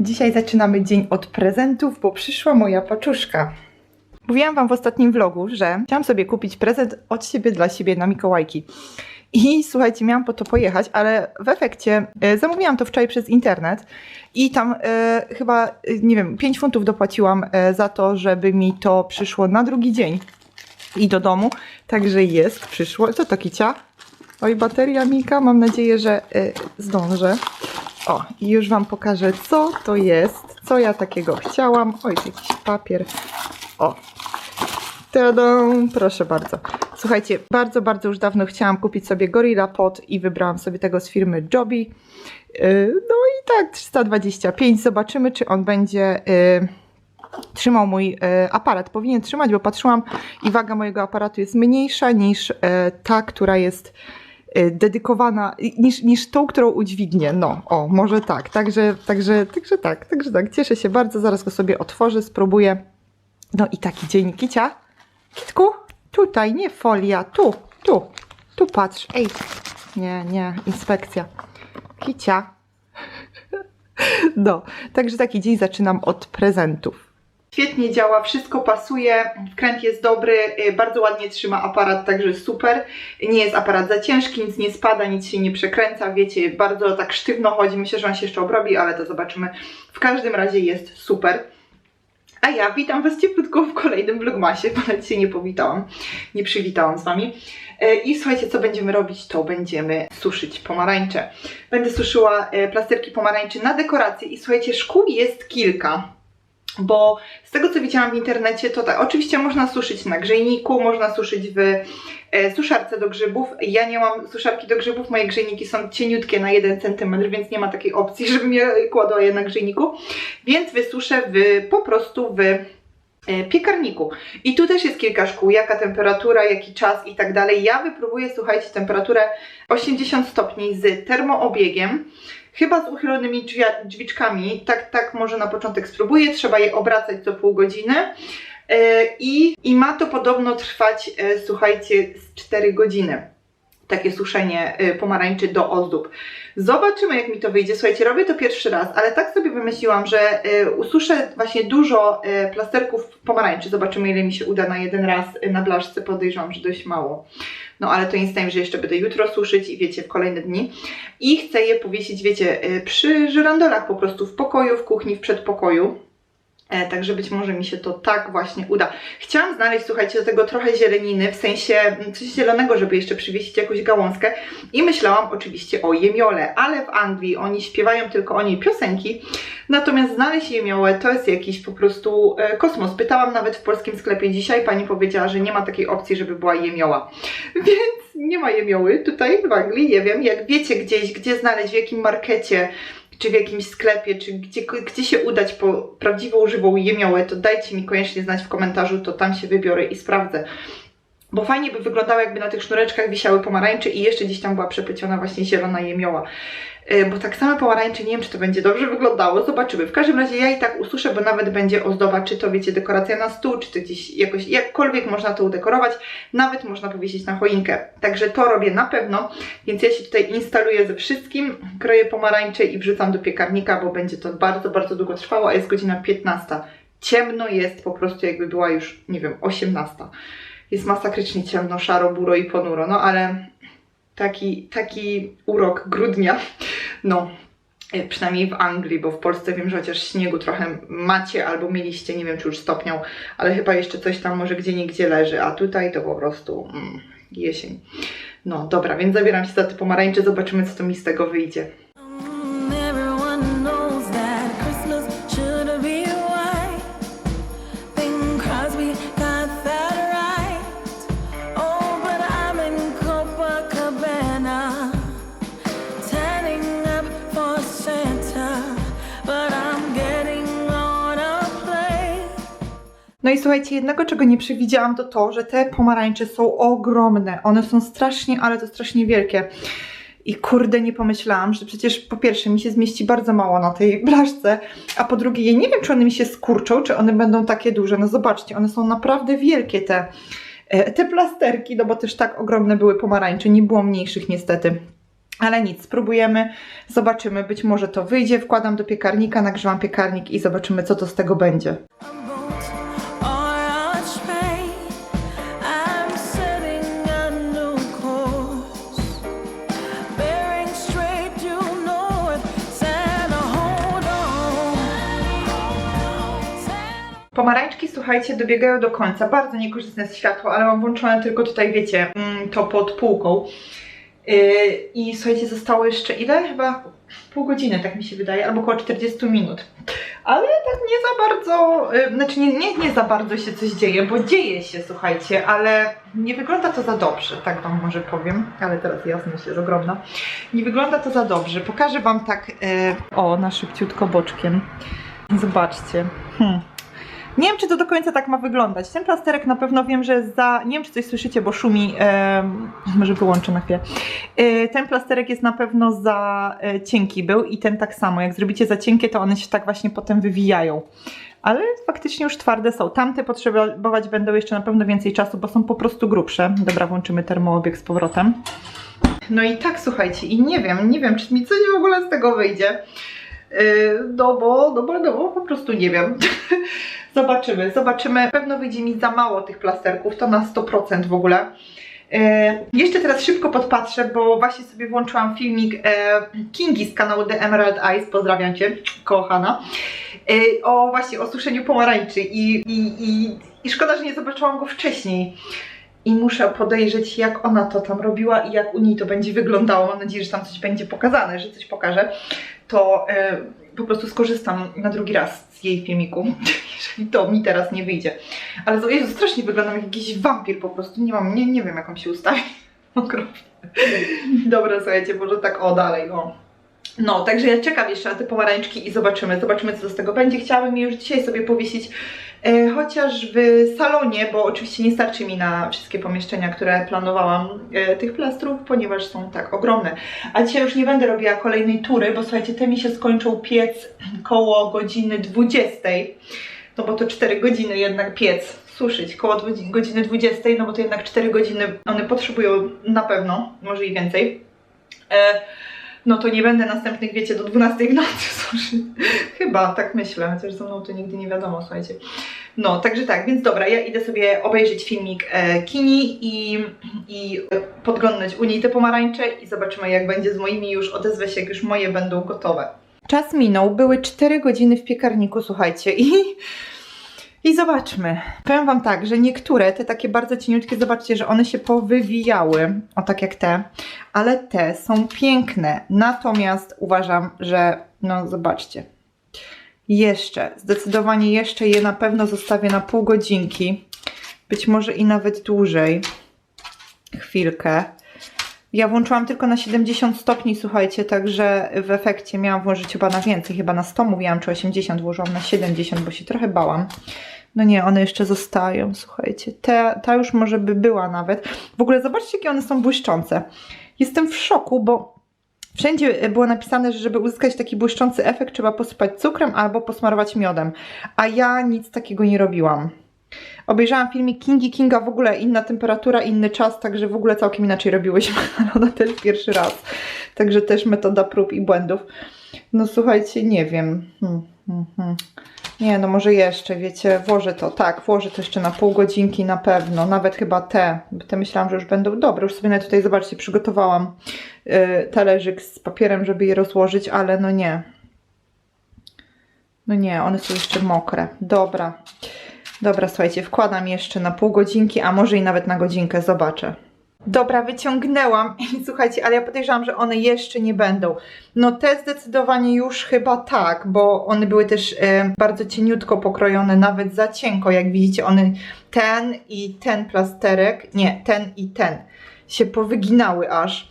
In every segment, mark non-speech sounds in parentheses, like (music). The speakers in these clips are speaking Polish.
Dzisiaj zaczynamy dzień od prezentów, bo przyszła moja paczuszka. Mówiłam Wam w ostatnim vlogu, że chciałam sobie kupić prezent od siebie dla siebie na Mikołajki. I słuchajcie, miałam po to pojechać, ale w efekcie e, zamówiłam to wczoraj przez internet i tam e, chyba, e, nie wiem, 5 funtów dopłaciłam e, za to, żeby mi to przyszło na drugi dzień i do domu. Także jest, przyszło. Co to kicia? Oj, bateria Mika, mam nadzieję, że y, zdążę. O, i już Wam pokażę, co to jest, co ja takiego chciałam. Oj, jakiś papier. O, Tadą, proszę bardzo. Słuchajcie, bardzo, bardzo już dawno chciałam kupić sobie Gorilla Pot i wybrałam sobie tego z firmy Joby. Yy, No i tak, 325. Zobaczymy, czy on będzie yy, trzymał mój e, aparat. Powinien trzymać, bo patrzyłam i waga mojego aparatu jest mniejsza niż ta, która jest dedykowana, niż, niż tą, którą udźwignie. No, o, może tak. Także, także, także tak, także tak. Cieszę się bardzo. Zaraz go sobie otworzę, spróbuję. No i taki dzień. Kicia? Kitku? Tutaj, nie folia. Tu, tu, tu patrz. Ej, nie, nie, inspekcja. Kicia. No, także taki dzień zaczynam od prezentów. Świetnie działa, wszystko pasuje, wkręt jest dobry, y, bardzo ładnie trzyma aparat, także super. Nie jest aparat za ciężki, nic nie spada, nic się nie przekręca, wiecie, bardzo tak sztywno chodzi. Myślę, że on się jeszcze obrobi, ale to zobaczymy. W każdym razie jest super. A ja witam Was cieplutko w kolejnym vlogmasie, bo nawet się nie powitałam, nie przywitałam z Wami. E, I słuchajcie, co będziemy robić? To będziemy suszyć pomarańcze. Będę suszyła e, plasterki pomarańczy na dekorację i słuchajcie, szkół jest kilka. Bo z tego co widziałam w internecie, to tak, oczywiście można suszyć na grzejniku, można suszyć w e, suszarce do grzybów. Ja nie mam suszarki do grzybów, moje grzejniki są cieniutkie na 1 cm, więc nie ma takiej opcji, (laughs) żebym je kładła je na grzejniku. Więc wysuszę w, po prostu w e, piekarniku. I tu też jest kilka szkół, jaka temperatura, jaki czas i tak dalej. Ja wypróbuję, słuchajcie, temperaturę 80 stopni z termoobiegiem. Chyba z uchylonymi drzwia, drzwiczkami. Tak, tak może na początek spróbuję. Trzeba je obracać co pół godziny. E, I, I ma to podobno trwać, e, słuchajcie, z 4 godziny. Takie suszenie e, pomarańczy do ozdób. Zobaczymy, jak mi to wyjdzie. Słuchajcie, robię to pierwszy raz, ale tak sobie wymyśliłam, że e, ususzę właśnie dużo e, plasterków pomarańczy. Zobaczymy, ile mi się uda na jeden raz na blaszce. Podejrzewam, że dość mało. No ale to nie że jeszcze będę jutro suszyć i wiecie, w kolejne dni. I chcę je powiesić, wiecie, y, przy żyrandolach po prostu w pokoju, w kuchni, w przedpokoju. E, Także być może mi się to tak właśnie uda. Chciałam znaleźć, słuchajcie, do tego trochę zieleniny, w sensie mm, coś zielonego, żeby jeszcze przywiesić jakąś gałązkę. I myślałam oczywiście o jemiole, ale w Anglii oni śpiewają tylko o niej piosenki. Natomiast znaleźć jemiołę to jest jakiś po prostu e, kosmos. Pytałam nawet w polskim sklepie dzisiaj, pani powiedziała, że nie ma takiej opcji, żeby była jemioła. (laughs) Więc nie ma jemioły tutaj w Anglii, nie wiem. Jak wiecie gdzieś, gdzie znaleźć, w jakim markecie, czy w jakimś sklepie, czy gdzie, gdzie się udać po prawdziwą, żywą jemiołę, to dajcie mi koniecznie znać w komentarzu, to tam się wybiorę i sprawdzę. Bo fajnie by wyglądało, jakby na tych sznureczkach wisiały pomarańcze i jeszcze gdzieś tam była przepleciona właśnie zielona jemioła. Yy, Bo tak same pomarańcze, nie wiem, czy to będzie dobrze wyglądało, zobaczymy. W każdym razie ja i tak ususzę, bo nawet będzie ozdoba, czy to wiecie, dekoracja na stół, czy to gdzieś jakoś, jakkolwiek można to udekorować, nawet można powiesić na choinkę. Także to robię na pewno, więc ja się tutaj instaluję ze wszystkim, kroję pomarańcze i wrzucam do piekarnika, bo będzie to bardzo, bardzo długo trwało, a jest godzina 15. Ciemno jest po prostu jakby była już, nie wiem, 18. Jest masakrycznie ciemno, szaro, buro i ponuro, no ale taki, taki urok grudnia, (laughs) no e, przynajmniej w Anglii, bo w Polsce wiem, że chociaż śniegu trochę macie albo mieliście, nie wiem czy już stopniał, ale chyba jeszcze coś tam może gdzie niegdzie leży, a tutaj to po prostu mm, jesień. No dobra, więc zabieram się za te pomarańcze, zobaczymy co to mi z tego wyjdzie. No i słuchajcie, jednego czego nie przewidziałam to to, że te pomarańcze są ogromne. One są strasznie, ale to strasznie wielkie. I kurde, nie pomyślałam, że przecież po pierwsze mi się zmieści bardzo mało na tej (laughs) blaszce, a po drugie, ja nie wiem, czy one mi się skurczą, czy one będą takie duże. No zobaczcie, one są naprawdę wielkie te, e, te plasterki, no bo też tak ogromne były pomarańcze, nie było mniejszych niestety. Ale nic, spróbujemy, zobaczymy, być może to wyjdzie, wkładam do piekarnika, nagrzewam piekarnik i zobaczymy co to z tego będzie. Pomarańczki, słuchajcie, dobiegają do końca. Bardzo niekorzystne jest światło, ale mam włączone tylko tutaj, wiecie, mm, to pod półką. Yy, I słuchajcie, zostało jeszcze ile? Chyba pół godziny, tak mi się wydaje, albo około 40 minut. Ale tak nie za bardzo, yy, znaczy nie, nie, nie za bardzo się coś dzieje, bo dzieje się, słuchajcie, ale nie wygląda to za dobrze, tak Wam może powiem, ale teraz jasność jest ogromna. Nie wygląda to za dobrze. Pokażę Wam tak, yy, o, na szybciutko boczkiem. Zobaczcie. Hmm. Nie wiem, czy to do końca tak ma wyglądać. Ten plasterek na pewno wiem, że za. Nie wiem, czy coś słyszycie, bo szumi. em, (laughs) może wyłączę na chwilę. E, ten plasterek jest na pewno za e, cienki był i ten tak samo. Jak zrobicie za cienkie, to one się tak właśnie potem wywijają. Ale faktycznie już twarde są. Tamte potrzebować będą jeszcze na pewno więcej czasu, bo są po prostu grubsze. Dobra, włączymy termoobieg z powrotem. No i tak, słuchajcie, i nie wiem, nie wiem, czy mi coś w ogóle z tego wyjdzie. Yy, No bo, no bo, no bo po prostu nie wiem. (laughs) Zobaczymy, zobaczymy. Pewno wyjdzie mi za mało tych plasterków, to na 100% w ogóle. Yy, jeszcze teraz szybko podpatrzę, bo właśnie sobie włączyłam filmik e, Kingi z kanału The Emerald Eyes, pozdrawiam Cię, kochana, o właśnie o suszeniu pomarańczy i, i, i, i szkoda, że nie zobaczyłam go wcześniej. I muszę podejrzeć, jak ona to tam robiła i jak u niej to będzie wyglądało. Mam nadzieję, że tam coś będzie pokazane, że coś pokaże. To e, po prostu skorzystam na drugi raz z jej filmiku, (laughs) jeżeli to mi teraz nie wyjdzie. Ale to Jezu, strasznie wyglądam jak jakiś wampir po prostu. Nie mam, nie, nie wiem jak on się ustawi. (laughs) Okropnie. Dobra, słuchajcie, może tak o dalej, o. No, także ja czekam jeszcze na te pomarańczki i zobaczymy, zobaczymy co z tego będzie. Chciałabym je już dzisiaj sobie powiesić E, chociaż w salonie, bo oczywiście nie starczy mi na wszystkie pomieszczenia, które planowałam e, tych plastrów, ponieważ są tak ogromne. A dzisiaj już nie będę robiła kolejnej tury, bo słuchajcie, te mi się skończą piec koło godziny 20. No bo to 4 godziny jednak piec suszyć koło godziny 20, no bo to jednak 4 godziny one potrzebują na pewno, może i więcej. E, no to nie będę następnych, wiecie, do 12 w nocy. (laughs) Chyba, tak myślę, chociaż ze mną to nigdy nie wiadomo, słuchajcie. No, także tak, więc dobra, ja idę sobie obejrzeć filmik e, Kini i, i podglądać u niej te pomarańcze i zobaczymy jak będzie z moimi już, odezwę się jak już moje będą gotowe. Czas minął, były 4 godziny w piekarniku, słuchajcie, i... I zobaczmy. Powiem Wam tak, że niektóre, te takie bardzo cieniutkie, zobaczcie, że one się powywijały, o tak jak te, ale te są piękne. Natomiast uważam, że, no zobaczcie, jeszcze, zdecydowanie jeszcze je na pewno zostawię na pół godzinki, być może i nawet dłużej. Chwilkę. Ja włączyłam tylko na 70 stopni, słuchajcie, także w efekcie miałam włożyć chyba na więcej, chyba na 100 mówiłam, czy 80, włożyłam na 70, bo się trochę bałam. No nie, one jeszcze zostają, słuchajcie. Ta, już może by była nawet. W ogóle zobaczcie, jakie one są błyszczące. Jestem w szoku, bo Wszędzie było napisane, że żeby uzyskać taki błyszczący efekt, trzeba posypać cukrem albo posmarować miodem. A ja nic takiego nie robiłam. Obejrzałam filmik Kingi Kinga, w ogóle inna temperatura, inny czas, także w ogóle całkiem inaczej robiłyśmy, (laughs) ona też pierwszy raz. Także też metoda prób i błędów. No słuchajcie, nie wiem. Hmm, hmm, hmm. Nie, no może jeszcze, wiecie, włożę to, tak, włożę to jeszcze na pół godzinki na pewno, nawet chyba te, bo te myślałam, że już będą dobre, już sobie nawet tutaj, zobaczcie, przygotowałam yy, talerzyk z papierem, żeby je rozłożyć, ale no nie. No nie, one są jeszcze mokre, dobra. Dobra, słuchajcie, wkładam jeszcze na pół godzinki, a może i nawet na godzinkę, zobaczę. Dobra, wyciągnęłam (laughs) i słuchajcie, ale ja podejrzewam, że one jeszcze nie będą. No te zdecydowanie już chyba tak, bo one były też e, bardzo cieniutko pokrojone, nawet za cienko, jak widzicie, one ten i ten plasterek, nie, ten i ten się powyginały aż.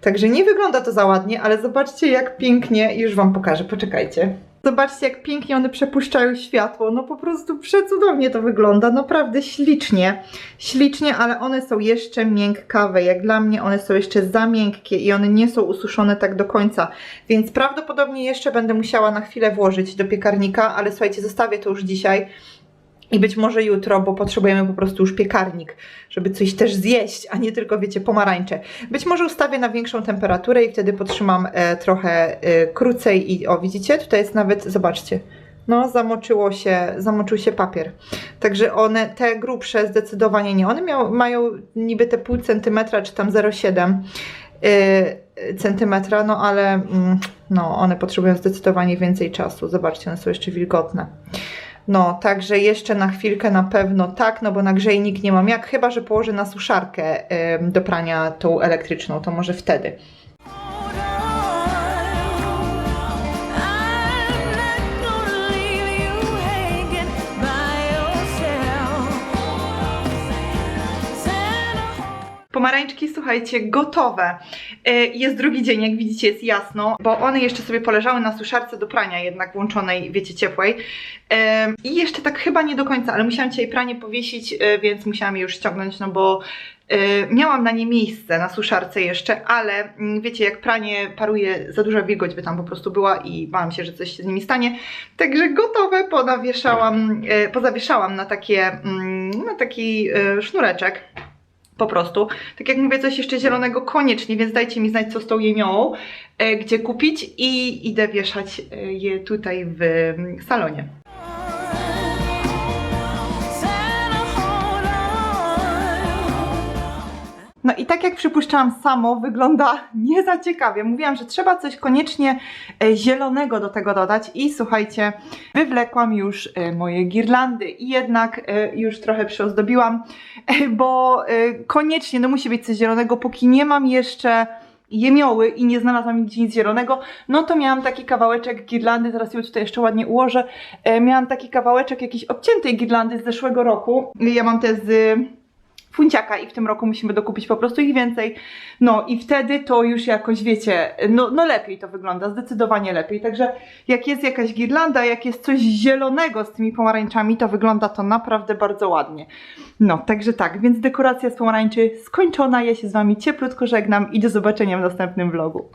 Także nie wygląda to za ładnie, ale zobaczcie jak pięknie, już Wam pokażę, poczekajcie. Zobaczcie, jak pięknie one przepuszczają światło. No po prostu przecudownie to wygląda. Naprawdę ślicznie. Ślicznie, ale one są jeszcze miękkawe. Jak dla mnie one są jeszcze za miękkie i one nie są ususzone tak do końca. Więc prawdopodobnie jeszcze będę musiała na chwilę włożyć do piekarnika, ale słuchajcie, zostawię to już dzisiaj. I być może jutro, bo potrzebujemy po prostu już piekarnik, żeby coś też zjeść, a nie tylko, wiecie, pomarańcze. Być może ustawię na większą temperaturę i wtedy potrzymam e, trochę e, krócej i o, widzicie, tutaj jest nawet, zobaczcie, no zamoczyło się, zamoczył się papier. Także one, te grubsze zdecydowanie nie. One miał, mają niby te pół centymetra, czy tam 0,7 yy, centymetra, no ale mm, no, one potrzebują zdecydowanie więcej czasu. Zobaczcie, one są jeszcze wilgotne. No, także jeszcze na chwilkę na pewno tak, no bo na grzejnik nie mam jak, chyba że położę na suszarkę do prania tą elektryczną, to może wtedy. Pomarańczki, słuchajcie, gotowe. E, Jest drugi dzień, jak widzicie, jest jasno, bo one jeszcze sobie poleżały na suszarce do prania, jednak włączonej, wiecie, ciepłej. E, I jeszcze tak chyba nie do końca, ale musiałam dzisiaj pranie powiesić, e, więc musiałam je już ściągnąć, no bo miałam na nie miejsce na suszarce jeszcze, ale mm, wiecie, jak pranie paruje, za duża wilgoć by tam po prostu była i bałam się, że coś się z nimi stanie. Także gotowe ponawieszałam, pozawieszałam na takie, mm, na taki sznureczek. Po prostu. Tak jak mówię, coś jeszcze zielonego koniecznie, więc dajcie mi znać, co z tą jemiołą, e, gdzie kupić i idę wieszać e, je tutaj w mm, salonie. No i tak jak przypuszczałam, samo wygląda (laughs) nie za ciekawie. Mówiłam, że trzeba coś koniecznie e, zielonego do tego dodać i słuchajcie, wywlekłam już e, moje girlandy. I jednak e, już trochę przyozdobiłam, bo koniecznie no musi być coś zielonego, póki nie mam jeszcze jemioły i nie znalazłam nigdzie nic zielonego, no to miałam taki kawałeczek girlandy, zaraz ją tutaj jeszcze ładnie ułożę, miałam taki kawałeczek jakiejś obciętej girlandy z zeszłego roku, ja mam te z funciaka i w tym roku musimy dokupić po prostu ich więcej. No i wtedy to już jakoś wiecie, no, no lepiej to wygląda, zdecydowanie lepiej. Także jak jest jakaś girlanda, jak jest coś zielonego z tymi pomarańczami, to wygląda to naprawdę bardzo ładnie. No, także tak, więc dekoracja z pomarańczy skończona. Ja się z wami cieplutko żegnam i do zobaczenia w następnym vlogu.